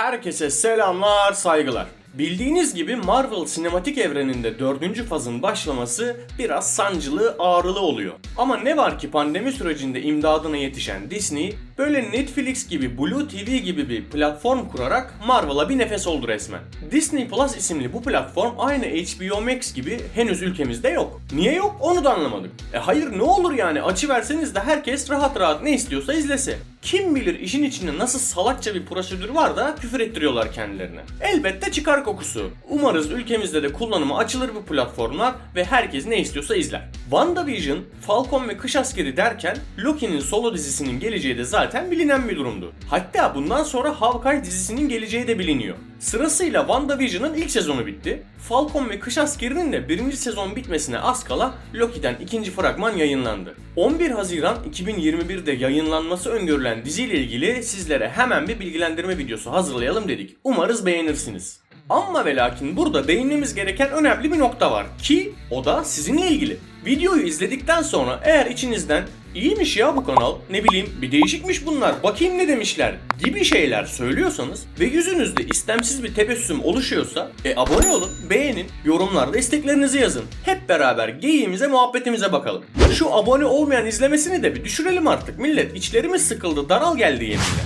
Herkese selamlar, saygılar. Bildiğiniz gibi Marvel sinematik evreninde dördüncü fazın başlaması biraz sancılı, ağrılı oluyor. Ama ne var ki pandemi sürecinde imdadına yetişen Disney, böyle Netflix gibi, Blue TV gibi bir platform kurarak Marvel'a bir nefes oldu resmen. Disney Plus isimli bu platform aynı HBO Max gibi henüz ülkemizde yok. Niye yok onu da anlamadık. E hayır ne olur yani açı verseniz de herkes rahat rahat ne istiyorsa izlese. Kim bilir işin içinde nasıl salakça bir prosedür var da küfür ettiriyorlar kendilerine. Elbette çıkar kokusu. Umarız ülkemizde de kullanıma açılır bu platformlar ve herkes ne istiyorsa izler. WandaVision, Falcon ve Kış Askeri derken Loki'nin solo dizisinin geleceği de zaten bilinen bir durumdu. Hatta bundan sonra Hawkeye dizisinin geleceği de biliniyor. Sırasıyla WandaVision'ın ilk sezonu bitti. Falcon ve Kış Askeri'nin de birinci sezon bitmesine az kala Loki'den ikinci fragman yayınlandı. 11 Haziran 2021'de yayınlanması öngörülen diziyle ilgili sizlere hemen bir bilgilendirme videosu hazırlayalım dedik. Umarız beğenirsiniz. Ama ve lakin burada değinmemiz gereken önemli bir nokta var ki o da sizinle ilgili. Videoyu izledikten sonra eğer içinizden iyiymiş ya bu kanal, ne bileyim bir değişikmiş bunlar, bakayım ne demişler gibi şeyler söylüyorsanız ve yüzünüzde istemsiz bir tebessüm oluşuyorsa e abone olun, beğenin, yorumlarda isteklerinizi yazın. Hep beraber geyiğimize, muhabbetimize bakalım. Şu abone olmayan izlemesini de bir düşürelim artık millet. İçlerimiz sıkıldı, daral geldi yeminle.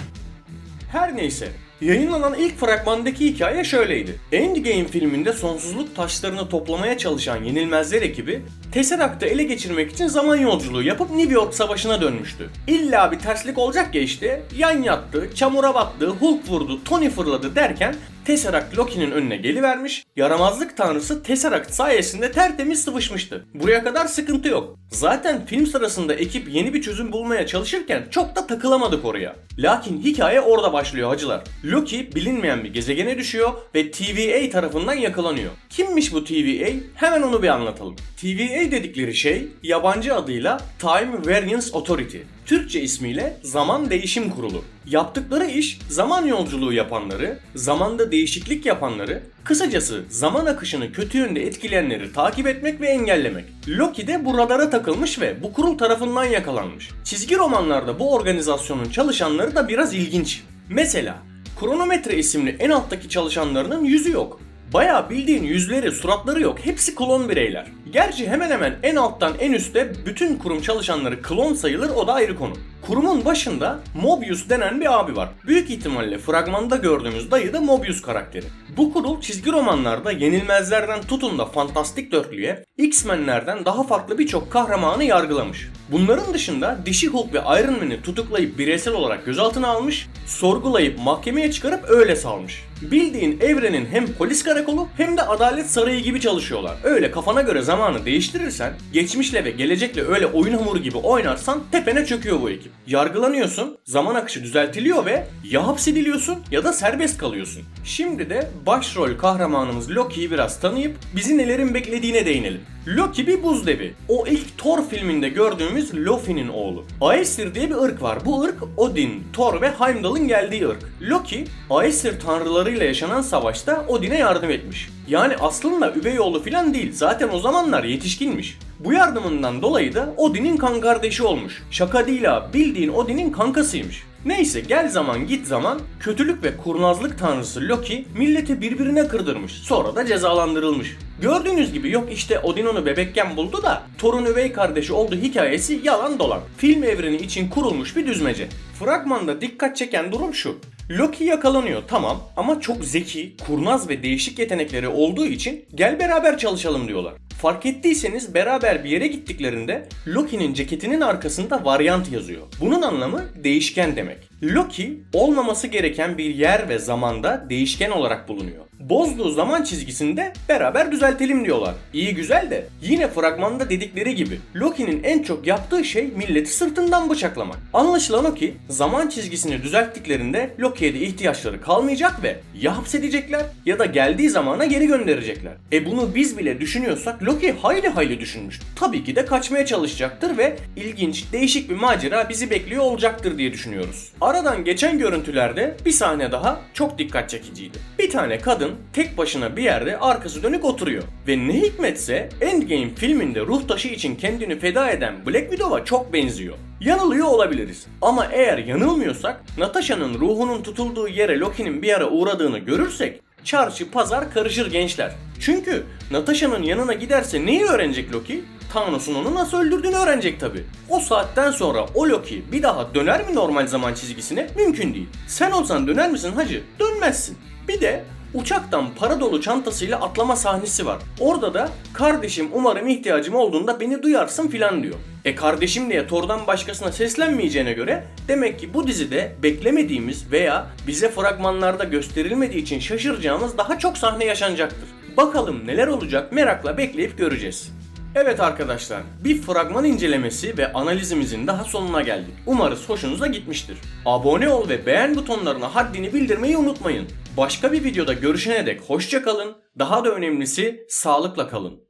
Her neyse. Yayınlanan ilk fragmandaki hikaye şöyleydi. Endgame filminde sonsuzluk taşlarını toplamaya çalışan Yenilmezler ekibi Tesseract'ı ele geçirmek için zaman yolculuğu yapıp New York Savaşı'na dönmüştü. İlla bir terslik olacak ya işte. Yan yattı, çamura battı, Hulk vurdu, Tony fırladı derken Tesseract Loki'nin önüne gelivermiş. Yaramazlık tanrısı Tesseract sayesinde tertemiz sıvışmıştı. Buraya kadar sıkıntı yok. Zaten film sırasında ekip yeni bir çözüm bulmaya çalışırken çok da takılamadık oraya. Lakin hikaye orada başlıyor hacılar. Loki bilinmeyen bir gezegene düşüyor ve TVA tarafından yakalanıyor. Kimmiş bu TVA? Hemen onu bir anlatalım. TVA dedikleri şey yabancı adıyla Time Variance Authority. Türkçe ismiyle Zaman Değişim Kurulu. Yaptıkları iş zaman yolculuğu yapanları, zamanda değişiklik yapanları, kısacası zaman akışını kötü yönde etkileyenleri takip etmek ve engellemek. Loki de bu radara takılmış ve bu kurul tarafından yakalanmış. Çizgi romanlarda bu organizasyonun çalışanları da biraz ilginç. Mesela Kronometre isimli en alttaki çalışanlarının yüzü yok. Bayağı bildiğin yüzleri, suratları yok. Hepsi klon bireyler. Gerçi hemen hemen en alttan en üste bütün kurum çalışanları klon sayılır o da ayrı konu. Kurumun başında Mobius denen bir abi var. Büyük ihtimalle fragmanda gördüğümüz dayı da Mobius karakteri. Bu kurul çizgi romanlarda yenilmezlerden tutun da fantastik dörtlüye, X-Men'lerden daha farklı birçok kahramanı yargılamış. Bunların dışında Dişi Hulk ve Iron Man'i tutuklayıp bireysel olarak gözaltına almış, sorgulayıp mahkemeye çıkarıp öyle salmış. Bildiğin evrenin hem polis karakolu hem de adalet sarayı gibi çalışıyorlar. Öyle kafana göre zamanı değiştirirsen, geçmişle ve gelecekle öyle oyun hamuru gibi oynarsan tepene çöküyor bu ekip. Yargılanıyorsun, zaman akışı düzeltiliyor ve ya hapsediliyorsun ya da serbest kalıyorsun. Şimdi de başrol kahramanımız Loki'yi biraz tanıyıp bizi nelerin beklediğine değinelim. Loki bir buz devi. O ilk Thor filminde gördüğümüz Loki'nin oğlu. Aesir diye bir ırk var. Bu ırk Odin, Thor ve Heimdall'ın geldiği ırk. Loki, Aesir tanrılarıyla yaşanan savaşta Odin'e yardım etmiş. Yani aslında üvey oğlu falan değil. Zaten o zamanlar yetişkinmiş. Bu yardımından dolayı da Odin'in kan kardeşi olmuş. Şaka değil ha, bildiğin Odin'in kankasıymış. Neyse gel zaman git zaman kötülük ve kurnazlık tanrısı Loki milleti birbirine kırdırmış. Sonra da cezalandırılmış. Gördüğünüz gibi yok işte Odin onu bebekken buldu da Thor'un üvey kardeşi olduğu hikayesi yalan dolan. Film evreni için kurulmuş bir düzmece. Fragmanda dikkat çeken durum şu. Loki yakalanıyor tamam ama çok zeki, kurnaz ve değişik yetenekleri olduğu için gel beraber çalışalım diyorlar. Fark ettiyseniz beraber bir yere gittiklerinde Loki'nin ceketinin arkasında varyant yazıyor. Bunun anlamı değişken demek. Loki olmaması gereken bir yer ve zamanda değişken olarak bulunuyor. Bozduğu zaman çizgisinde beraber düzeltelim diyorlar. İyi güzel de yine fragmanda dedikleri gibi Loki'nin en çok yaptığı şey milleti sırtından bıçaklamak. Anlaşılan o ki zaman çizgisini düzelttiklerinde Loki'ye de ihtiyaçları kalmayacak ve ya hapsedecekler ya da geldiği zamana geri gönderecekler. E bunu biz bile düşünüyorsak Loki hayli hayli düşünmüş. Tabii ki de kaçmaya çalışacaktır ve ilginç, değişik bir macera bizi bekliyor olacaktır diye düşünüyoruz. Aradan geçen görüntülerde bir sahne daha çok dikkat çekiciydi. Bir tane kadın tek başına bir yerde arkası dönük oturuyor. Ve ne hikmetse Endgame filminde ruh taşı için kendini feda eden Black Widow'a çok benziyor. Yanılıyor olabiliriz. Ama eğer yanılmıyorsak Natasha'nın ruhunun tutulduğu yere Loki'nin bir ara uğradığını görürsek çarşı pazar karışır gençler. Çünkü Natasha'nın yanına giderse neyi öğrenecek Loki? Thanos'un onu nasıl öldürdüğünü öğrenecek tabi. O saatten sonra o Loki bir daha döner mi normal zaman çizgisine? Mümkün değil. Sen olsan döner misin hacı? Dönmezsin. Bir de uçaktan para dolu çantasıyla atlama sahnesi var. Orada da kardeşim umarım ihtiyacım olduğunda beni duyarsın filan diyor. E kardeşim diye Thor'dan başkasına seslenmeyeceğine göre demek ki bu dizide beklemediğimiz veya bize fragmanlarda gösterilmediği için şaşıracağımız daha çok sahne yaşanacaktır. Bakalım neler olacak merakla bekleyip göreceğiz. Evet arkadaşlar, bir fragman incelemesi ve analizimizin daha sonuna geldik. Umarız hoşunuza gitmiştir. Abone ol ve beğen butonlarına haddini bildirmeyi unutmayın. Başka bir videoda görüşene dek hoşça kalın, daha da önemlisi sağlıkla kalın.